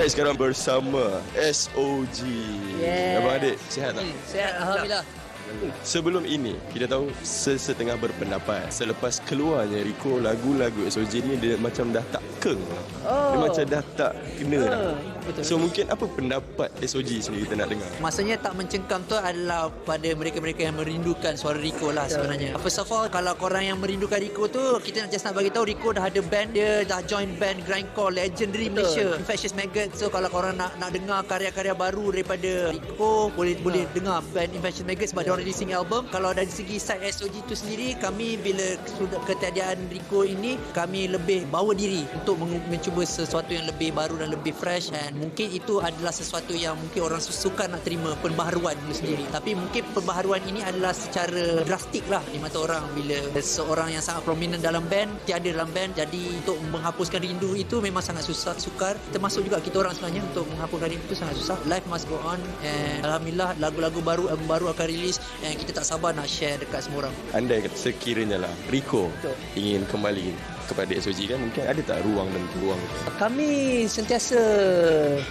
Saya sekarang bersama SOG. Yeah. Abang adik, sihat tak? Sehat Alhamdulillah. Sebelum ini, kita tahu sesetengah berpendapat selepas keluarnya Rico lagu-lagu SOG ni dia macam dah tak keng. Oh. Dia macam dah tak kena dah. Ah, betul. So mungkin apa pendapat SOG sendiri kita nak dengar? Maksudnya tak mencengkam tu adalah pada mereka-mereka yang merindukan suara Rico lah sebenarnya. First of all, kalau korang yang merindukan Rico tu, kita nak just nak bagi tahu Rico dah ada band dia, dah join band Grindcore Legendary Betul. Malaysia, Infectious Maggot. So kalau korang nak nak dengar karya-karya baru daripada Rico, boleh boleh dengar band Infectious Maggot sebab dia orang releasing album. Kalau dari segi side SOG tu sendiri, kami bila ketiadaan Rico ini, kami lebih bawa diri untuk mencuba sesuatu yang lebih baru dan lebih fresh. And mungkin itu adalah sesuatu yang mungkin orang su- suka nak terima pembaharuan itu sendiri. Tapi mungkin pembaharuan ini adalah secara drastik lah di mata orang. Bila seorang yang sangat prominent dalam band tiada dalam band jadi untuk menghapuskan rindu itu memang sangat susah sukar. Termasuk juga kita orang sebenarnya untuk menghapuskan rindu itu sangat susah. Life must go on. And Alhamdulillah lagu-lagu baru baru akan rilis and kita tak sabar nak share dekat semua orang Andai sekiranya lah Rico Betul. ingin kembali kepada SOG kan mungkin ada tak ruang dan peluang Kami sentiasa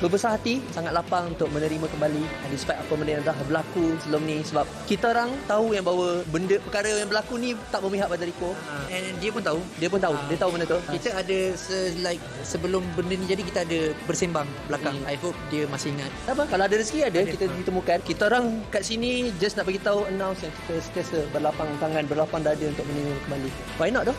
berbesar hati, sangat lapang untuk menerima kembali despite apa benda yang telah berlaku sebelum ni sebab kita orang tahu yang bahawa benda perkara yang berlaku ni tak memihak pada Rico. and dia pun tahu Dia pun tahu, dia tahu benda tu. Kita ada se, like sebelum benda ni jadi kita ada bersembang belakang. Hmm. I hope dia masih ingat. Tak apa, kalau ada rezeki ada, Ada. kita ditemukan. Kita orang kat sini just nak bagi tahu announce yang kita sentiasa berlapang tangan, berlapang dada untuk menerima kembali. Why not doh?